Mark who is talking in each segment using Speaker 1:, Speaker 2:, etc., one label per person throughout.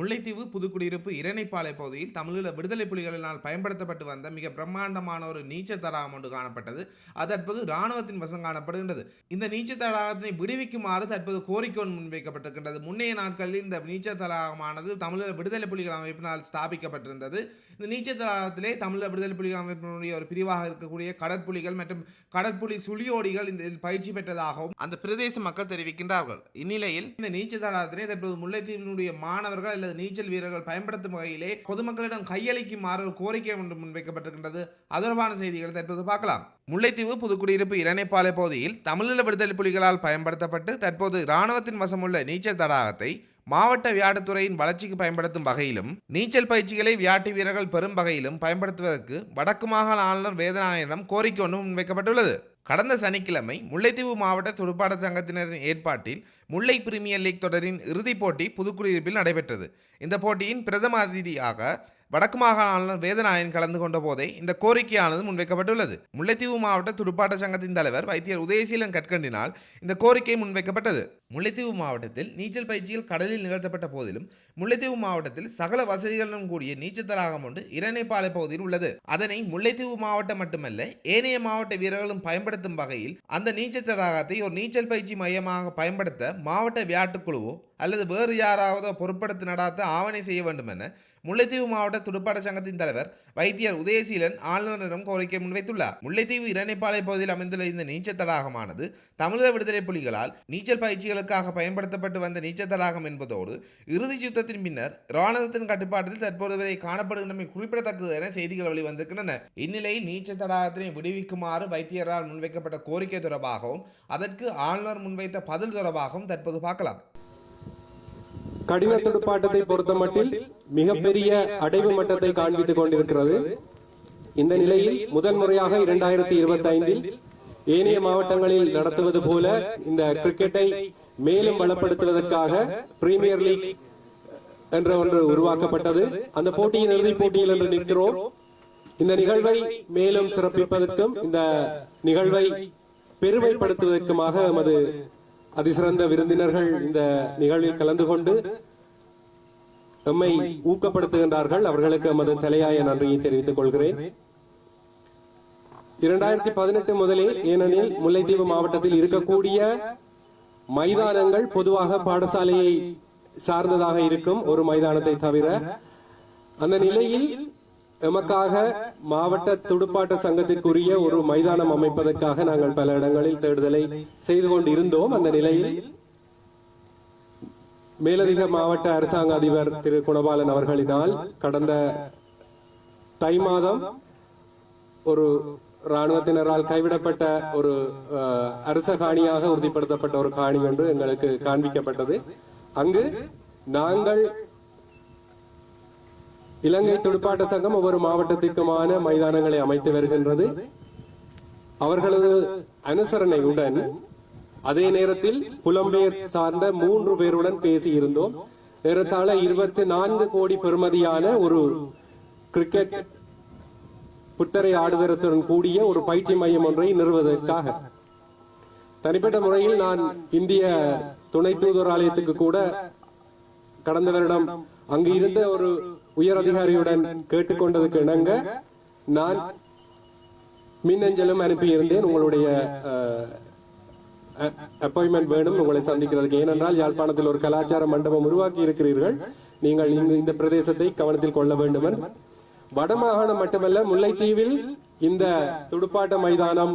Speaker 1: முல்லைத்தீவு புதுக்குடியிருப்பு இரணைப்பாலை பகுதியில் தமிழீழ விடுதலை புலிகளினால் பயன்படுத்தப்பட்டு வந்த மிக பிரம்மாண்டமான ஒரு நீச்சல் தடாகம் ஒன்று காணப்பட்டது. அது தற்போது இராணுவத்தின் வசம் காணப்படுகின்றது. இந்த நீச்சல் தடாகத்தினை விடுவிக்குமாறு தற்போது கோரிக்கை ஒன்று முன்வைக்கப்பட்டிருக்கின்றது. முன்னைய நாட்களில் இந்த நீச்சல் தடாகமானது தமிழீழ விடுதலை புலிகள் அமைப்பினால் ஸ்தாபிக்கப்பட்டிருந்தது. இந்த நீச்சல் தடாகத்திலே தமிழீழ விடுதலை புலிகள் அமைப்பினுடைய ஒரு பிரிவாக இருக்கக்கூடிய கடற்புலிகள் மற்றும் கடற்புலி சுழியோடிகள் இந்த இதில் பயிற்சி பெற்றதாகவும் அந்த பிரதேச மக்கள் தெரிவிக்கின்றார்கள். இந்நிலையில் இந்த நீச்சல் தடாகத்தினை தற்போது முல்லைத்தீவினுடைய மாணவர்கள் அல்லது நீச்சல் வீரர்கள் பயன்படுத்தும் வகையிலே பொதுமக்களிடம் கையளிக்குமாறு ஒரு கோரிக்கை ஒன்று முன்வைக்கப்பட்டிருக்கின்றது. அதற்கான செய்திகளை தற்போது பார்க்கலாம். முல்லைத்தீவு புதுக்குடியிருப்பு இரணைப்பாலை பகுதியில் தமிழீழ விடுதலை புலிகளால் பயன்படுத்தப்பட்டு தற்போது இராணுவத்தின் வசமுள்ள நீச்சல் தடாகத்தை மாவட்ட வியாட்டுத்துறையின் வளர்ச்சிக்கு பயன்படுத்தும் வகையிலும் நீச்சல் பயிற்சிகளை வியாட்டு வீரர்கள் பெறும் வகையிலும் பயன்படுத்துவதற்கு வடக்கு மாகாண ஆளுநர் வேதநாயகனிடம் கோரிக்கை ஒன்று முன்வைக்கப்பட்டுள்ளது. கடந்த சனிக்கிழமை முல்லைத்தீவு மாவட்ட துடுப்பாட்ட சங்கத்தினரின் ஏற்பாட்டில் முல்லை பிரீமியர் லீக் தொடரின் இறுதிப் போட்டி புதுக்குடியிருப்பில் நடைபெற்றது. இந்த போட்டியின் பிரதம அதிதியாக வடக்கு மாகாண ஆளுநர் வேதநாயன் கலந்து கொண்ட போதே இந்த கோரிக்கையானது முன்வைக்கப்பட்டுள்ளது. முல்லைத்தீவு மாவட்ட துடுப்பாட்ட சங்கத்தின் தலைவர் வைத்தியர் உதயசீலன் கற்கண்டினால் இந்த கோரிக்கை முன்வைக்கப்பட்டது. முல்லைத்தீவு மாவட்டத்தில் நீச்சல் பயிற்சிகள் கடலில் நிகழ்த்தப்பட்ட போதிலும் முல்லைத்தீவு மாவட்டத்தில் சகல வசதிகளுடன் கூடிய நீச்சல் தடாகம் ஒன்று இரணைப்பாலை பகுதியில் உள்ளது. அதனை முல்லைத்தீவு மாவட்டம் மட்டுமல்ல ஏனைய மாவட்ட வீரர்களும் பயன்படுத்தும் வகையில் அந்த நீச்சல் தடாகத்தை ஒரு நீச்சல் பயிற்சி மையமாக பயன்படுத்த மாவட்ட விளையாட்டுக்குழுவோ அல்லது வேறு யாராவதோ பொருட்படுத்தி நடாத்த ஆவணை செய்ய வேண்டும் என முல்லைத்தீவு மாவட்ட துடுப்பாட்ட சங்கத்தின் தலைவர் வைத்தியர் உதயசீலன் ஆளுநரிடம் கோரிக்கை முன்வைத்துள்ளார். முல்லைத்தீவு இரணைப்பாலை பகுதியில் அமைந்துள்ள இந்த நீச்சல் தடாகமானது தமிழக விடுதலை புலிகளால் நீச்சல் பயிற்சிகள் பயிற்சிகளுக்காக பயன்படுத்தப்பட்டு வந்த நீச்சல் தடாகம் என்பதோடு இறுதிச் யுத்தத்தின் பின்னர் இராணுவத்தின் கட்டுப்பாட்டில் தற்போது வரை காணப்படுகின்றமை குறிப்பிடத்தக்கது என செய்திகள் வெளிவந்திருக்கின்றன. இந்நிலையில் நீச்சல் தடாகத்தினை விடுவிக்குமாறு வைத்தியரால் முன்வைக்கப்பட்ட கோரிக்கை தொடர்பாகவும் அதற்கு ஆளுநர் முன்வைத்த பதில் தொடர்பாகவும் தற்போது பார்க்கலாம்.
Speaker 2: கடின துடுப்பாட்டத்தை பொறுத்தமட்டில் மிகப்பெரிய அடைவு மட்டத்தை காண்பித்துக் கொண்டிருக்கிறது. இந்த நிலையில் முதன்முறையாக இரண்டாயிரத்தி இருபத்தி ஐந்தில் ஏனைய மாவட்டங்களில் நடத்துவது போல இந்த கிரிக்கெட்டை மேலும் பலப்படுத்துவதற்காக பிரீமியர் லீக் என்ற ஒன்று உருவாக்கப்பட்டது. அந்த போட்டியின் இறுதிப் போட்டியில் என்று நிற்கிறோம். இந்த நிகழ்வை மேலும் சிறப்பிப்பதற்கும் இந்த நிகழ்வை பெருமைப்படுத்துவதற்குமாக எமது அதிசிறந்த விருந்தினர்கள் இந்த நிகழ்வில் கலந்து கொண்டு எம்மை ஊக்கப்படுத்துகின்றார்கள். அவர்களுக்கு எமது தலையாய நன்றியை தெரிவித்துக் கொள்கிறேன். இரண்டாயிரத்தி பதினெட்டு முதலே ஏனெனில் முல்லைத்தீவு மாவட்டத்தில் இருக்கக்கூடிய மைதானங்கள் பொதுவாக பாடசாலையை சார்ந்ததாக இருக்கும் ஒரு மைதானத்தை தவிர அந்த நிலையில் எமக்காக மாவட்ட துடுப்பாட்ட சங்கத்திற்குரிய ஒரு மைதானம் அமைப்பதற்காக நாங்கள் பல இடங்களில் தேடுதலை செய்து கொண்டு இருந்தோம் அந்த நிலையில் மேலதிக மாவட்ட அரசாங்க அதிபர் திரு. குணபாலன் அவர்களினால் கடந்த தை மாதம் ஒரு இராணுவத்தினரால் கைவிடப்பட்ட ஒரு அரச காணியாக உறுதிப்படுத்தப்பட்ட ஒரு காணி ஒன்று எங்களுக்கு காண்பிக்கப்பட்டது. அங்கு நாங்கள் இலங்கை துடுப்பாட்ட சங்கம் ஒவ்வொரு மாவட்டத்திற்குமான மைதானங்களை அமைத்து வருகின்றது. அவர்களது அனுசரணையுடன் அதே நேரத்தில் புலம்பெயர் சார்ந்த மூன்று பேருடன் பேசியிருந்தோம் ஏறத்தாழ இருபத்தி நான்கு கோடி பெறுமதியான ஒரு கிரிக்கெட் புத்தரை ஆடுதரத்துடன் கூடிய ஒரு பயிற்சி மையம் ஒன்றை நிறுவதற்காக தனிப்பட்ட முறையில் நான் இந்திய துணை தூதர் ஆலயத்துக்கு கூட கடந்த வருடம் அங்கு இருந்த ஒரு உயர் அதிகாரியுடன் கேட்டுக்கொண்டதுக்கு இணங்க நான் மின்னஞ்சலும் அனுப்பியிருந்தேன். உங்களுடைய அப்பாயின்மெண்ட் வேணும். உங்களை சந்திக்கிறதுக்கு. ஏனென்றால் யாழ்ப்பாணத்தில் ஒரு கலாச்சார மண்டபம் உருவாக்கி இருக்கிறீர்கள். நீங்கள் இந்த இந்த பிரதேசத்தை கவனத்தில் கொள்ள வேண்டும் வடமாகாணம் மட்டுமல்ல முல்லைத்தீவில் இந்த துடுப்பாட்ட மைதானம்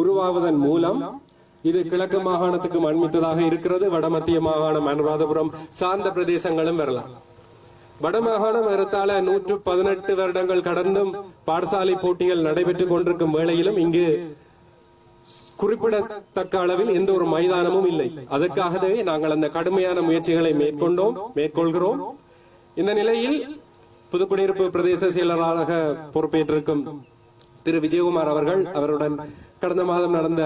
Speaker 2: உருவாவதன் மூலம் இது கிழக்கு மாகாணத்துக்கு மண்மித்ததாக இருக்கிறது. வடமத்திய மாகாணம் அனுராதபுரம் சார்ந்த பிரதேசங்களும் வரலாம். வடமாகாணம் ஏறத்தாழ நூற்று பதினெட்டு வருடங்கள் கடந்தும் பாடசாலை போட்டிகள் நடைபெற்றுக் கொண்டிருக்கும் வேளையிலும் இங்கு குறிப்பிடத்தக்க அளவில் எந்த ஒரு மைதானமும் இல்லை. அதற்காகவே நாங்கள் அந்த கடுமையான முயற்சிகளை மேற்கொண்டோம் மேற்கொள்கிறோம். இந்த நிலையில் புதுக்குடியிருப்பு பிரதேச செயலராக பொறுப்பேற்றிருக்கும் திரு விஜயகுமார் அவர்கள் அவருடன் கடந்த மாதம் நடந்த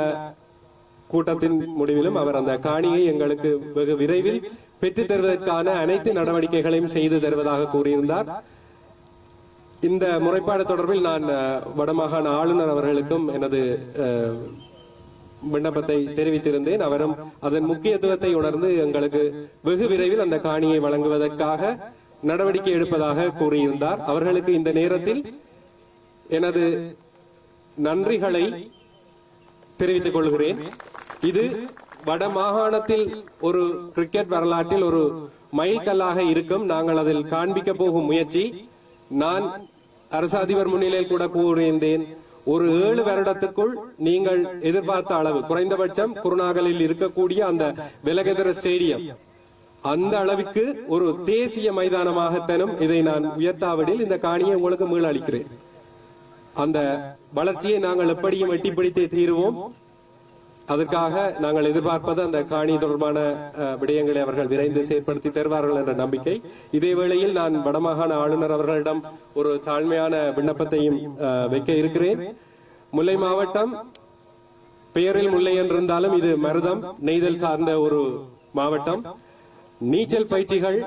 Speaker 2: கூட்டத்தின் முடிவிலும் அவர் அந்த காணியை எங்களுக்கு வெகு விரைவில் பெற்றுத் தருவதற்கான அனைத்து நடவடிக்கைகளையும் செய்து தருவதாக கூறியிருந்தார். இந்த முறைப்பாடு தொடர்பில் நான் வடமாகாண ஆளுநர் அவர்களுக்கும் எனது விண்ணப்பத்தை தெரிவித்திருந்தேன். அவரும் அதன் முக்கியத்துவத்தை உணர்ந்து எங்களுக்கு வெகு விரைவில் அந்த காணியை வழங்குவதற்காக நடவடிக்கை எடுப்பதாக கூறியிருந்தார். அவர்களுக்கு இந்த நேரத்தில் எனது நன்றிகளை தெரிவித்துக் கொள்கிறேன். இது வட மாகாணத்தில் ஒரு கிரிக்கெட் வரலாற்றில் ஒரு மைல்கல்லாக இருக்கும். நாங்கள் அதில் காண்பிக்க போகும் முயற்சி. நான் அரசு அதிபர் முன்னிலையில் கூட கூறியிருந்தேன் ஒரு ஏழு வருடத்துக்குள் நீங்கள் எதிர்பார்த்த அளவு குறைந்தபட்சம் குருநாகலில் இருக்கக்கூடிய அந்த விலகதர ஸ்டேடியம் அந்த அளவுக்கு ஒரு தேசிய மைதானமாகத்தனும் இதை நான் உயர்த்தாவிடில் இந்த காணியை உங்களுக்கு மீள அளிக்கிறேன். அந்த வளர்ச்சியை நாங்கள் எப்படியும் எட்டி பிடித்தே தீருவோம். அதற்காக நாங்கள் எதிர்பார்ப்பது அந்த காணி தொடர்பான விடயங்களை அவர்கள் விரைந்து செயற்படுத்தி தருவார்கள் என்ற நம்பிக்கை. இதே வேளையில் நான் வடமாகாண ஆளுநர் அவர்களிடம் ஒரு தாழ்மையான விண்ணப்பத்தையும் வைக்க இருக்கிறேன். முல்லை மாவட்டம் பெயரில் முல்லை என்றிருந்தாலும் இது மருதம் நெய்தல் சார்ந்த ஒரு மாவட்டம். நீச்சல் பயிற்சிகள்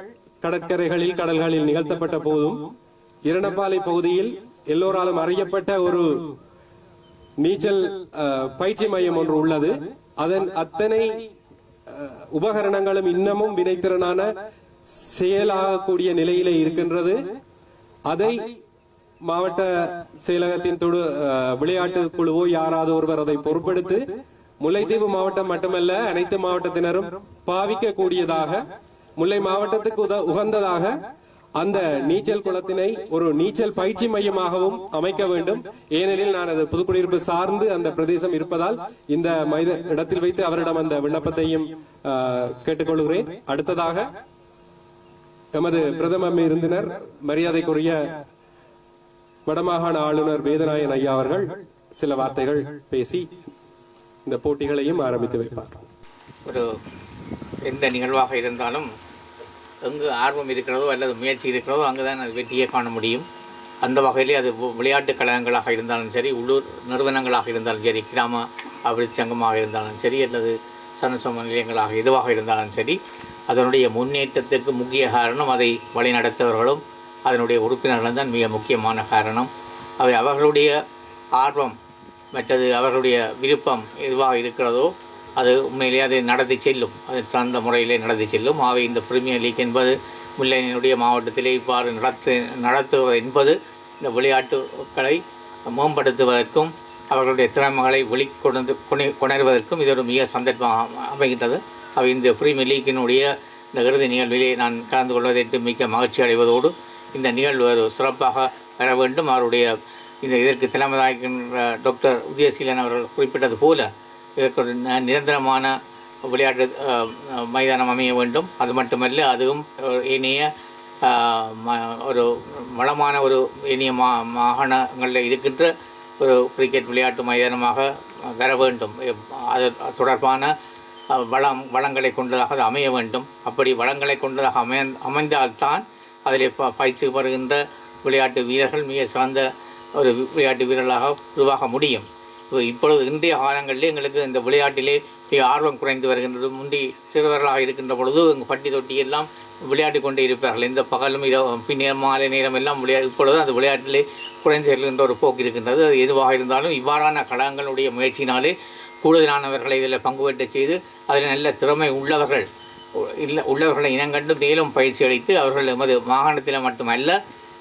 Speaker 2: கடற்கரைகளில் கடல்களில் நிகழ்த்தப்பட்ட போதும் இரணப்பாலை பகுதியில் எல்லோராலும் அறியப்பட்ட ஒரு நீச்சல் பயிற்சி மையம் ஒன்று உள்ளது. அதன் அத்தனை உபகரணங்களும் இன்னமும் வினைத்திறனான செயலாகக்கூடிய நிலையிலே இருக்கின்றது. அதை மாவட்ட செயலகத்தின் தொடு விளையாட்டு குழுவோ யாராவது ஒருவர் அதை பொறுப்பெடுத்து முல்லைத்தீவு மாவட்டம் மட்டுமல்ல அனைத்து மாவட்டத்தினரும் பாவிக்க கூடியதாக முல்லை மாவட்டத்துக்கு உத- உகந்ததாக அந்த நீச்சல் குளத்தினை ஒரு நீச்சல் பயிற்சி மையமாகவும் அமைக்க வேண்டும். ஏனெனில் நான் அது புதுக்குடியிருப்பு சார்ந்து அந்த பிரதேசம் இருப்பதால் இந்த மைத இடத்தில் வைத்து அவரிடம் அந்த விண்ணப்பத்தையும் கேட்டுக்கொள்கிறேன். அடுத்ததாக எமது பிரதம விருந்தினர் மரியாதைக்குரிய வடமாகாண ஆளுநர் வேதநாயன் ஐயா அவர்கள் சில வார்த்தைகள் பேசி இந்த போட்டிகளையும் ஆரம்பித்து வைப்பார்.
Speaker 3: ஒரு எந்த நிகழ்வாக இருந்தாலும் எங்கு ஆர்வம் இருக்கிறதோ அல்லது முயற்சி இருக்கிறதோ அங்கு தான் அது வெற்றியை காண முடியும். அந்த வகையிலே அது விளையாட்டுக் கழகங்களாக இருந்தாலும் சரி உள்ளூர் நிறுவனங்களாக இருந்தாலும் சரி கிராம அபிவிருத்தி சங்கமாக இருந்தாலும் சரி அல்லது சனசம நிலையங்களாக எதுவாக இருந்தாலும் சரி அதனுடைய முன்னேற்றத்திற்கு முக்கிய காரணம் அதை வழிநடத்தவர்களும் அதனுடைய உறுப்பினர்களும் தான் மிக முக்கியமான காரணம். அவை அவர்களுடைய ஆர்வம் மற்றது அவர்களுடைய விருப்பம் எதுவாக இருக்கிறதோ அது உண்மையிலேயே அதை நடத்தி செல்லும். அது தகுந்த முறையிலே நடத்தி செல்லும். ஆகவே இந்த பிரீமியர் லீக் என்பது முல்லையினுடைய மாவட்டத்திலே இவ்வாறு நடத்து நடத்துவது என்பது இந்த விளையாட்டுகளை மேம்படுத்துவதற்கும் அவர்களுடைய திறமைகளை வெளிக்கொண்டு கொணை- கொணர்வதற்கும் இது ஒரு மிக சந்தர்ப்பமாக அமைகின்றது. அவை இந்த பிரீமியர் லீக்கினுடைய இந்த இறுதி நிகழ்விலே நான் கலந்து கொள்வதற்கு மிக்க மகிழ்ச்சி அடைவதோடு இந்த நிகழ்வு ஒரு சிறப்பாக பெற வேண்டும். அவருடைய இந்த இதற்கு தலைமையாகின்ற டாக்டர் உதயசீலன் அவர்கள் குறிப்பிட்டது போல இதற்கு ஒரு ந- நிரந்தரமான விளையாட்டு மைதானம் அமைய வேண்டும். அது மட்டுமல்ல அதுவும் இனிய ம- ஒரு வளமான ஒரு இனிய மா மாகாணங்களில் இருக்கின்ற ஒரு கிரிக்கெட் விளையாட்டு மைதானமாக வர வேண்டும். அது தொடர்பான வளம் வளங்களை கொண்டதாக அது அமைய வேண்டும். அப்படி வளங்களை கொண்டதாக அமைய அமைந்தால்தான் அதில் ப பயிற்சி பெறுகின்ற விளையாட்டு வீரர்கள் மிக சிறந்த ஒரு விளையாட்டு வீரர்களாக உருவாக முடியும். இப்பொழுது இன்றைய காலங்களில் எங்களுக்கு இந்த விளையாட்டிலே ஆர்வம் குறைந்து வருகின்றது. முந்தி சிறுவர்களாக இருக்கின்ற பொழுது எங்கள் பட்டி தொட்டி எல்லாம் விளையாடி கொண்டே இருப்பார்கள். இந்த பகலும் இரவு பின்னர் மாலை நேரம் எல்லாம் விளையா இப்பொழுது அந்த விளையாட்டிலே குறைந்து செல்கின்ற ஒரு போக்கு இருக்கின்றது. அது எதுவாக இருந்தாலும் இவ்வாறான கழகங்களுடைய முயற்சியினாலே கூடுதலானவர்களை இதில் பங்கு பெற்ற செய்து அதில் நல்ல திறமை உள்ளவர்கள் இல்லை உள்ளவர்களை இனங்கண்டு மேலும் பயிற்சி அளித்து அவர்கள் எமது மாகாணத்தில் மட்டுமல்ல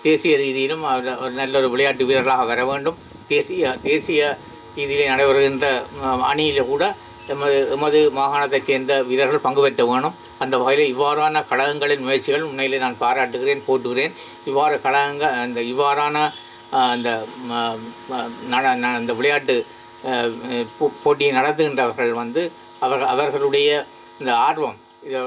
Speaker 3: தேசிய ரீதியிலும் ஒரு நல்ல ஒரு விளையாட்டு வீரர்களாக வர வேண்டும். தேசிய தேசிய ரீதியிலே நடைபெறுகின்ற அணியில் கூட எமது எமது மாகாணத்தைச் சேர்ந்த வீரர்கள் பங்கு பெற்ற வேணும். அந்த வகையில் இவ்வாறான கழகங்களின் முயற்சிகள் உண்மையிலே நான் பாராட்டுகிறேன் போட்டுகிறேன் இவ்வாறு கழகங்கள் அந்த இவ்வாறான அந்த நட- ந- அந்த விளையாட்டு போ- போட்டியை நடத்துகின்றவர்கள் வந்து அவர்கள் அவர்களுடைய இந்த ஆர்வம் இதை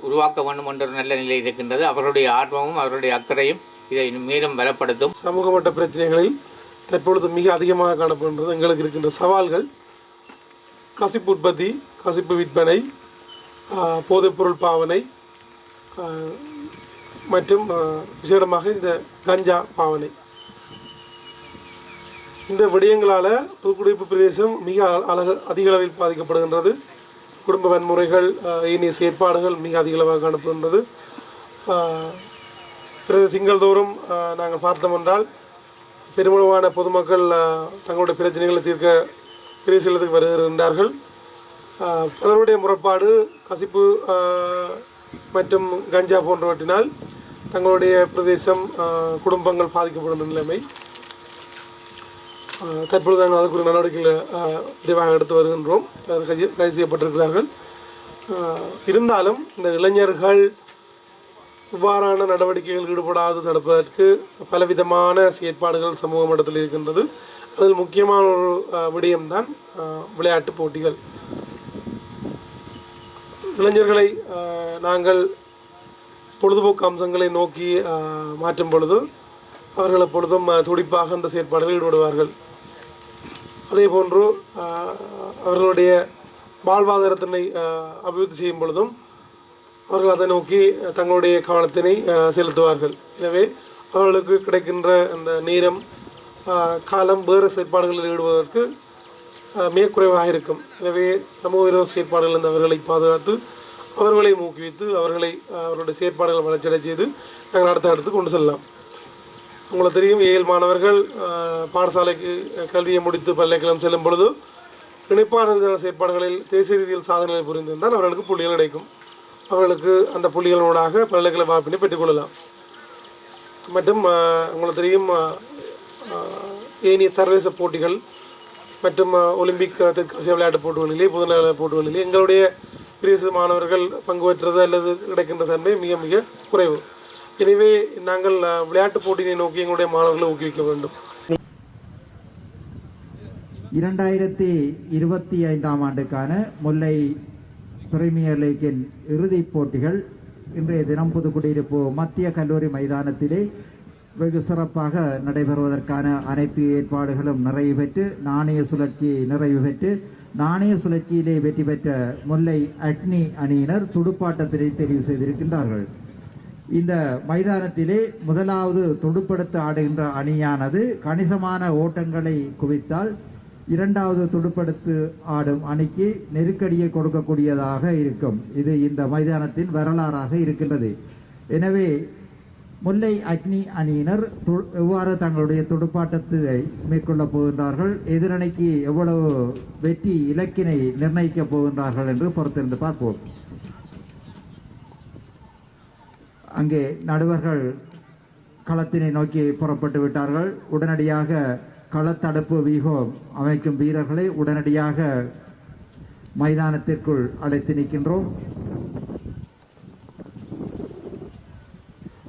Speaker 3: உருவாக்க வேண்டும் என்ற நல்ல நிலை இருக்கின்றது. அவர்களுடைய ஆர்வமும் அவர்களுடைய அக்கறையும் இதை மேலும் பலப்படுத்தும்.
Speaker 4: சமூக மட்ட பிரச்சனைகளில் தற்பொழுது மிக அதிகமாக காணப்படுகின்றது. எங்களுக்கு இருக்கின்ற சவால்கள் கசிப்பு உற்பத்தி கசிப்பு விற்பனை போதைப்பொருள் பாவனை மற்றும் விசேடமாக இந்த கஞ்சா பாவனை. இந்த விடயங்களால் புதுக்குடியிருப்பு பிரதேசம் மிக அழகு அதிக அளவில் பாதிக்கப்படுகின்றது. குடும்ப வன்முறைகள் இனிய செயற்பாடுகள் மிக அதிக அளவாக காணப்படுகின்றது. பிறகு திங்கள்தோறும் நாங்கள் பார்த்தோம் என்றால் பெருமளவான பொதுமக்கள் தங்களுடைய பிரச்சனைகளை தீர்க்க பிரதேசத்துக்கு வருகின்றார்கள். பலருடைய முறைப்பாடு கசிப்பு மற்றும் கஞ்சா போன்றவற்றினால் தங்களுடைய பிரதேசம் குடும்பங்கள் பாதிக்கப்படும் நிலைமை. தற்பொழுது நாங்கள் அதுக்குரிய நடவடிக்கைகளை விரைவாக எடுத்து வருகின்றோம். கைது கைது செய்யப்பட்டிருக்கிறார்கள். இருந்தாலும் இந்த இளைஞர்கள் இவ்வாறான நடவடிக்கைகளில் ஈடுபடாது தடுப்பதற்கு பலவிதமான செயற்பாடுகள் சமூக மட்டத்தில் இருக்கின்றது. அதில் முக்கியமான ஒரு விடயம்தான் விளையாட்டு போட்டிகள். இளைஞர்களை நாங்கள் பொழுதுபோக்கு அம்சங்களை நோக்கி மாற்றும் பொழுது அவர்கள் எப்பொழுதும் துடிப்பாக அந்த செயற்பாடுகளில் ஈடுபடுவார்கள். அதே போன்று அவர்களுடைய வாழ்வாதாரத்தினை அபிவிருத்தி செய்யும் பொழுதும் அவர்கள் அதை நோக்கி தங்களுடைய கவனத்தினை செலுத்துவார்கள். எனவே அவர்களுக்கு கிடைக்கின்ற அந்த நேரம் காலம் வேறு செயற்பாடுகளில் ஈடுபடுவதற்கு மேற்குறைவாக இருக்கும். எனவே சமூக விரோத செயற்பாடுகள் அவர்களை பாதுகாத்து அவர்களை ஊக்குவித்து அவர்களை ஆஹ், அவர்களுடைய செயற்பாடுகளை வளர்ச்சியடை செய்து நாங்கள் அடுத்த அடுத்து கொண்டு செல்லலாம். உங்களுக்கு தெரியும் ஏழு மாணவர்கள் பாடசாலைக்கு கல்வியை முடித்து பல்கலைக்கழகம் செல்லும் பொழுது இணைப்பான செயற்பாடுகளில் தேசிய ரீதியில் சாதனைகளை புரிந்திருந்தால் அவர்களுக்கு புள்ளிகள் கிடைக்கும். அவர்களுக்கு அந்த புள்ளிகளோடாக பல்கலை வாய்ப்பினை பெற்றுக்கொள்ளலாம். மற்றும் உங்களுக்கு தெரியும் ஏனைய சர்வதேச போட்டிகள் மற்றும் ஒலிம்பிக் ஆஹ், தெற்காசிய விளையாட்டு போட்டிகளிலே பொதுநல போட்டிகளிலே எங்களுடைய பிரதேச மாணவர்கள் பங்கு பெற்றது அல்லது கிடைக்கின்ற தன்மை மிக மிக குறைவு. எனவே நாங்கள் விளையாட்டுப் போட்டியை நோக்கி எங்களுடைய மாணவர்களை ஊக்குவிக்க வேண்டும்.
Speaker 5: இரண்டாயிரத்தி இருபத்தி ஐந்தாம் ஆண்டுக்கான முல்லை பிரீமியர் லீக்கின் இறுதிப் போட்டிகள் இன்றைய தினம் புதுக்குடியிருப்பு மத்திய கல்லூரி மைதானத்திலே வெகு சிறப்பாக நடைபெறுவதற்கான அனைத்து ஏற்பாடுகளும் நிறைவு பெற்று நாணய சுழற்சி நிறைவு பெற்று நாணய சுழற்சியிலே வெற்றி பெற்ற முல்லை அக்னி அணியினர் துடுப்பாட்டத்திலே தெரிவு செய்திருக்கின்றார்கள். இந்த மைதானத்திலே முதலாவது துடுப்படுத்த ஆடுகின்ற அணியானது கணிசமான ஓட்டங்களை குவித்தால் இரண்டாவது துடுப்படுத்து ஆடும் அணிக்கு நெருக்கடியை கொடுக்கக்கூடியதாக இருக்கும். இது இந்த மைதானத்தின் வரலாறாக இருக்கின்றது. எனவே முல்லை அக்னி அணியினர் து- எவ்வாறு தங்களுடைய துடுப்பாட்டத்தை மேற்கொள்ளப் போகின்றார்கள் எதிரணிக்கு எவ்வளவு வெற்றி இலக்கினை நிர்ணயிக்கப் போகின்றார்கள் என்று பொறுத்திருந்து பார்ப்போம். அங்கே நடுவர்கள் களத்தினை நோக்கி புறப்பட்டு விட்டார்கள். உடனடியாக களத்தடுப்பு வீகம் அமைக்கும் வீரர்களை உடனடியாக மைதானத்திற்குள் அழைத்து நிற்கின்றோம்.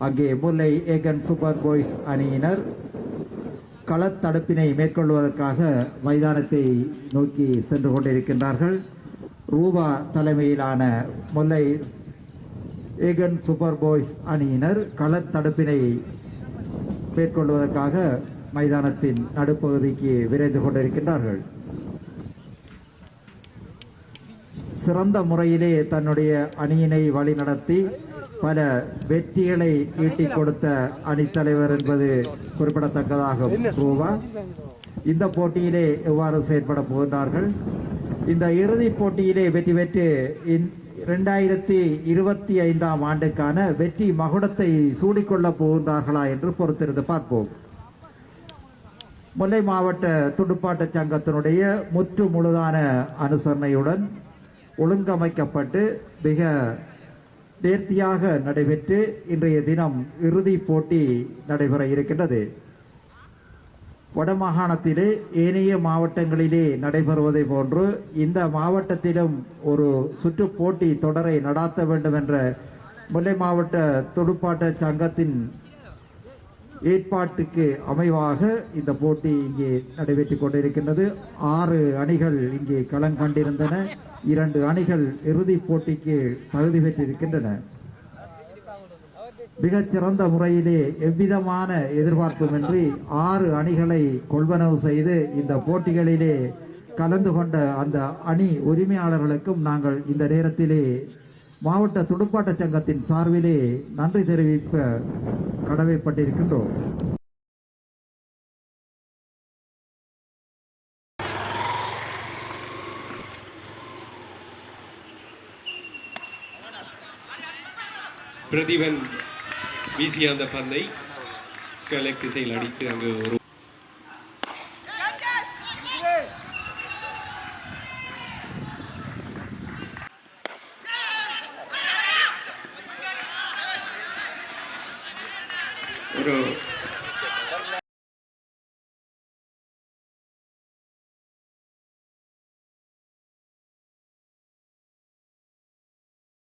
Speaker 5: அங்கே முல்லை ஏகன் சூப்பர் பாய்ஸ் அணியினர் களத்தடுப்பினை மேற்கொள்வதற்காக மைதானத்தை நோக்கி சென்று கொண்டிருக்கின்றார்கள். ரூபா தலைமையிலான முல்லை ஏகன் சூப்பர் பாய்ஸ் அணியினர் களத்தடுப்பினை மேற்கொள்வதற்காக மைதானத்தின் நடுப்பகுதிக்கு விரைந்து கொண்டிருக்கின்றார்கள். சிறந்த முறையிலே தன்னுடைய அணியினை வழிநடத்தி பல வெற்றிகளை ஈட்டிக் கொடுத்த அணித்தலைவர் என்பது குறிப்பிடத்தக்கதாகும் ரூபா இந்த போட்டியிலே எவ்வாறு செயற்பட போகின்றார்கள்? இந்த இறுதிப் போட்டியிலே வெற்றி பெற்று இரண்டாயிரத்தி இருபத்தி ஐந்தாம் ஆண்டுக்கான வெற்றி மகுடத்தை சூடிக்கொள்ளப் போகின்றார்களா என்று பொறுத்திருந்து பார்ப்போம். முல்லை மாவட்ட துடுப்பாட்ட சங்கத்தினுடைய முற்று முழுதான அனுசரணையுடன் ஒழுங்கமைக்கப்பட்டு மிக நேர்த்தியாக நடைபெற்று இன்றைய தினம் இறுதிப் போட்டி நடைபெற இருக்கின்றது. வடமாகாணத்திலே ஏனைய மாவட்டங்களிலே நடைபெறுவதை போன்று இந்த மாவட்டத்திலும் ஒரு சுற்று போட்டி தொடரை நடாத்த வேண்டும் என்ற முல்லை மாவட்ட துடுப்பாட்ட சங்கத்தின் ஏற்பாட்டுக்கு அமைவாக இந்த போட்டி இங்கே நடைபெற்றுக் கொண்டிருக்கின்றது. ஆறு அணிகள் இங்கே களங்கண்டிருந்தன இரண்டு அணிகள் இறுதிப் போட்டிக்கு தகுதி பெற்றிருக்கின்றன. மிகச்சிறந்த முறையிலே எவ்விதமான எதிர்பார்ப்புமின்றி ஆறு அணிகளை கொள்வனவு செய்து இந்த போட்டிகளிலே கலந்து கொண்ட அந்த அணி உரிமையாளர்களுக்கும் நாங்கள் இந்த நேரத்திலே மாவட்ட துடுப்பாட்ட சங்கத்தின் சார்பிலே நன்றி தெரிவிக்க கடமைப்பட்டிருக்கின்றோம்.
Speaker 2: பிரதிபன் வீசிய அந்த பந்தை கலை திசையில் அடித்து அங்கு
Speaker 6: ஒரு